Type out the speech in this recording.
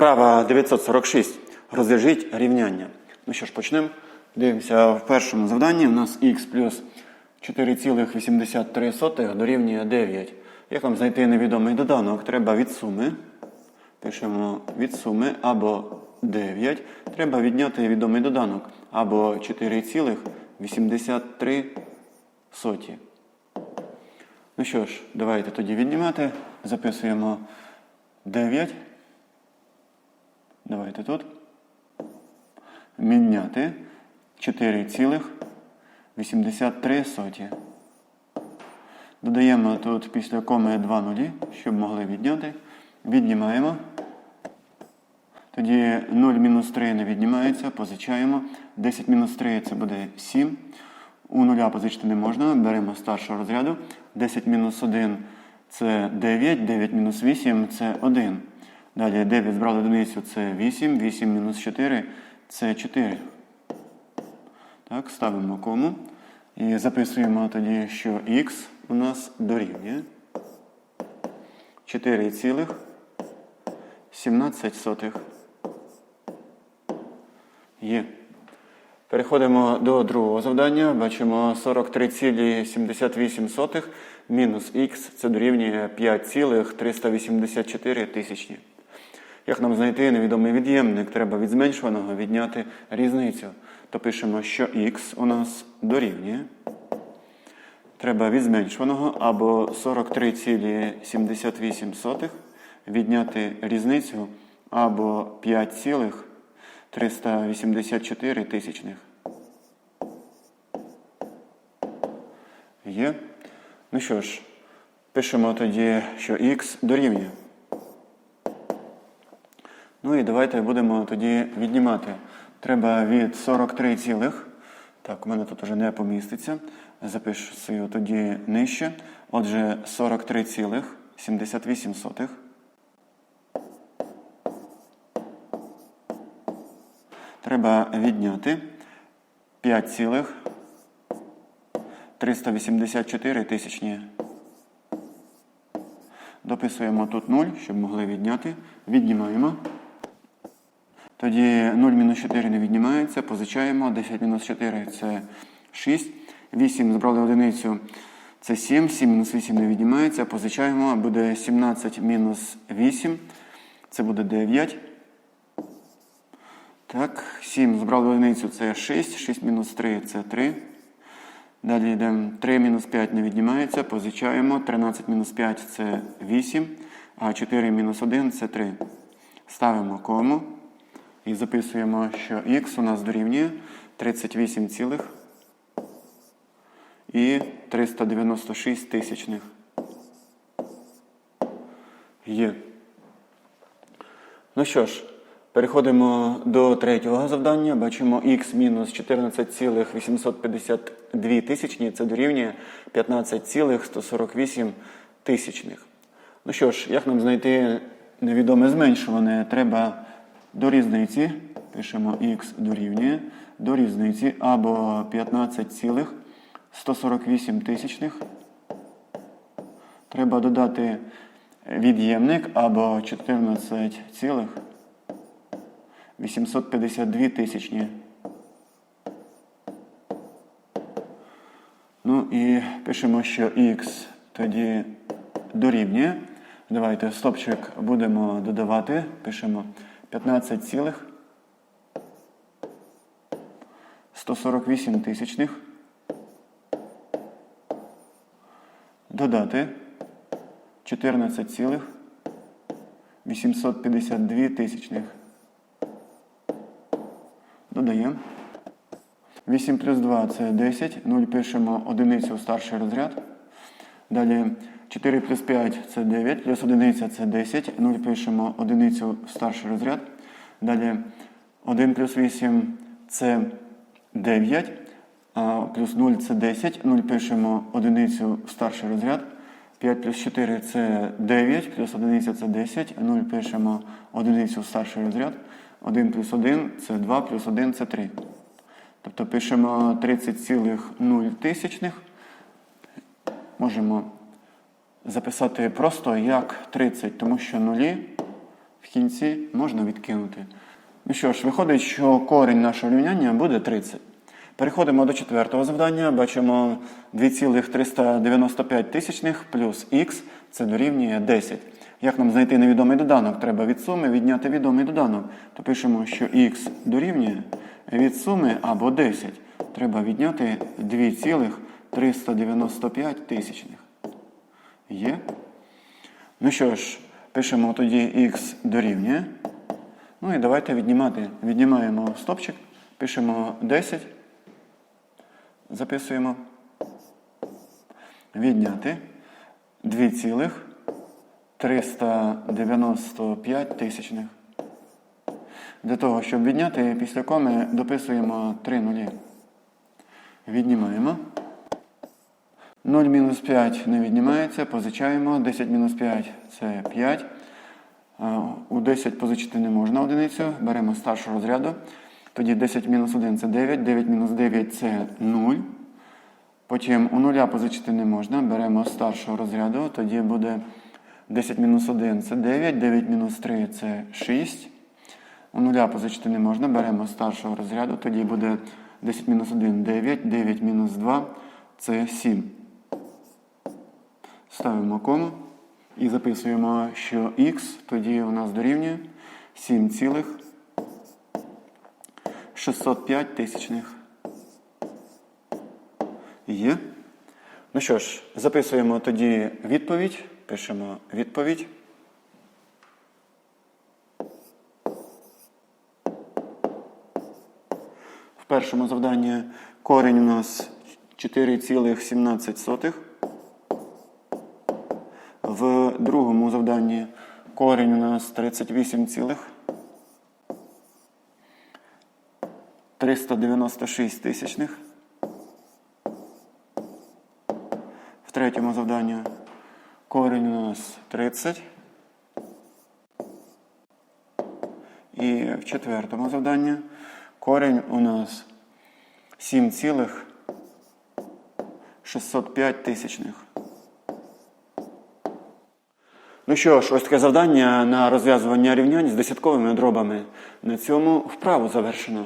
Вправа 946. Розв'яжіть рівняння. Ну що ж, почнемо. Дивимося в першому завданні. У нас х плюс 4,83 дорівнює 9. Як вам знайти невідомий доданок? Треба від суми. Пишемо від суми або 9. Треба відняти відомий доданок або 4,83. Ну що ж, давайте тоді віднімати. Записуємо 9. Давайте тут. Відняти 4,83. соті. Додаємо тут після коми 2 нулі, щоб могли відняти. Віднімаємо. Тоді 0 мінус 3 не віднімається, позичаємо. 10 мінус 3 це буде 7. У нуля позичити не можна. Беремо старшого розряду. 10 мінус 1 це 9, 9 мінус 8 це 1. Далі 9 збрали одиницю це 8, 8 мінус 4 це 4. Так, ставимо кому. І записуємо тоді, що х у нас дорівнює 4,17. Є. Переходимо до другого завдання. Бачимо 43,78 мінус х це дорівнює 5,384 тисячні. Як нам знайти невідомий від'ємник, треба від зменшуваного відняти різницю. То пишемо, що х у нас дорівнює. Треба від зменшуваного або 43,78 відняти різницю або 5,384 тисячних. Є. Ну що ж, пишемо тоді, що х дорівнює. Ну і давайте будемо тоді віднімати. Треба від 43, цілих. так, у мене тут вже не поміститься. Запишу тоді нижче. Отже, 43,78. Треба відняти 5,384 тисячні. Дописуємо тут 0, щоб могли відняти. Віднімаємо. Тоді 0 мінус 4 не віднімається, позичаємо. 10 мінус 4 це 6. 8 збрали одиницю це 7. 7 мінус 8 не віднімається, позичаємо. Буде 17 мінус 8. Це буде 9. Так, 7 збрали одиницю це 6. 6 мінус 3 це 3. Далі йдемо 3 мінус 5 не віднімається, позичаємо. 13 мінус 5 це 8. А 4 мінус 1 це 3. Ставимо кому. І записуємо, що х у нас дорівнює 38 цілих і 396 тисячних. Є. Ну що ж, переходимо до третього завдання. Бачимо х мінус 14,852 тисячні. Це дорівнює 15,148 тисячних. Ну що ж, як нам знайти невідоме зменшуване? Треба до різниці, пишемо х дорівнює, до різниці або 15,148 тисячних. Треба додати від'ємник або 14,852 тисячні. Ну і пишемо, що х тоді дорівнює. Давайте стопчик будемо додавати. Пишемо 15 цілих 148 тисячних. Додати 14 цілих 852 тисячних. Додаємо. 8 плюс 2 це 10. 0 пишемо одиницю в старший розряд. Далі 4 плюс 5 це 9, плюс одиниця це 10. 0 пишемо одиницю старший розряд. Далі 1 плюс 8 це 9, а плюс 0 це 10. 0 пишемо одиницю старший розряд. 5 плюс 4 це 9, плюс одиниця це 10. 0 пишемо одиницю старший розряд. 1 плюс 1 це 2, плюс 1 це 3. Тобто пишемо 30,0 тисячних. Можемо записати просто як 30, тому що нулі в кінці можна відкинути. Ну що ж, виходить, що корінь нашого рівняння буде 30. Переходимо до четвертого завдання. Бачимо 2,395 тисячних плюс х це дорівнює 10. Як нам знайти невідомий доданок? Треба від суми відняти відомий доданок. То пишемо, що х дорівнює від суми або 10. Треба відняти 2,395 тисячних. Є? Ну що ж, пишемо тоді х дорівнює. Ну і давайте віднімати. Віднімаємо стопчик, пишемо 10. Записуємо. Відняти 2,395 тисячних. Для того, щоб відняти, після коми дописуємо 3 нулі. Віднімаємо. 0 мінус 5 не віднімається, позичаємо. 10 мінус 5 це 5. У 10 позичити не можна одиницю. Беремо старшого розряду. Тоді 10 мінус 1 це 9, 9 мінус 9 це 0. Потім у нуля позичити не можна. Беремо старшого розряду. Тоді буде 10 мінус 1 це 9, 9 мінус 3 це 6. У нуля позичити не можна. Беремо старшого розряду. Тоді буде 10 мінус 1 9, 9 мінус 2 це 7. Ставимо кому і записуємо, що х тоді у нас дорівнює 7,605 тисячних. Є. Ну що ж, записуємо тоді відповідь. Пишемо відповідь. В першому завданні корінь у нас 4,17. В другому завданні корінь у нас 38, цілих 396 тисячних. В третьому завданні корінь у нас 30. І в четвертому завданні корінь у нас 7,605 тисячних. Ну що ж, ось таке завдання на розв'язування рівнянь з десятковими дробами. На цьому вправу завершено.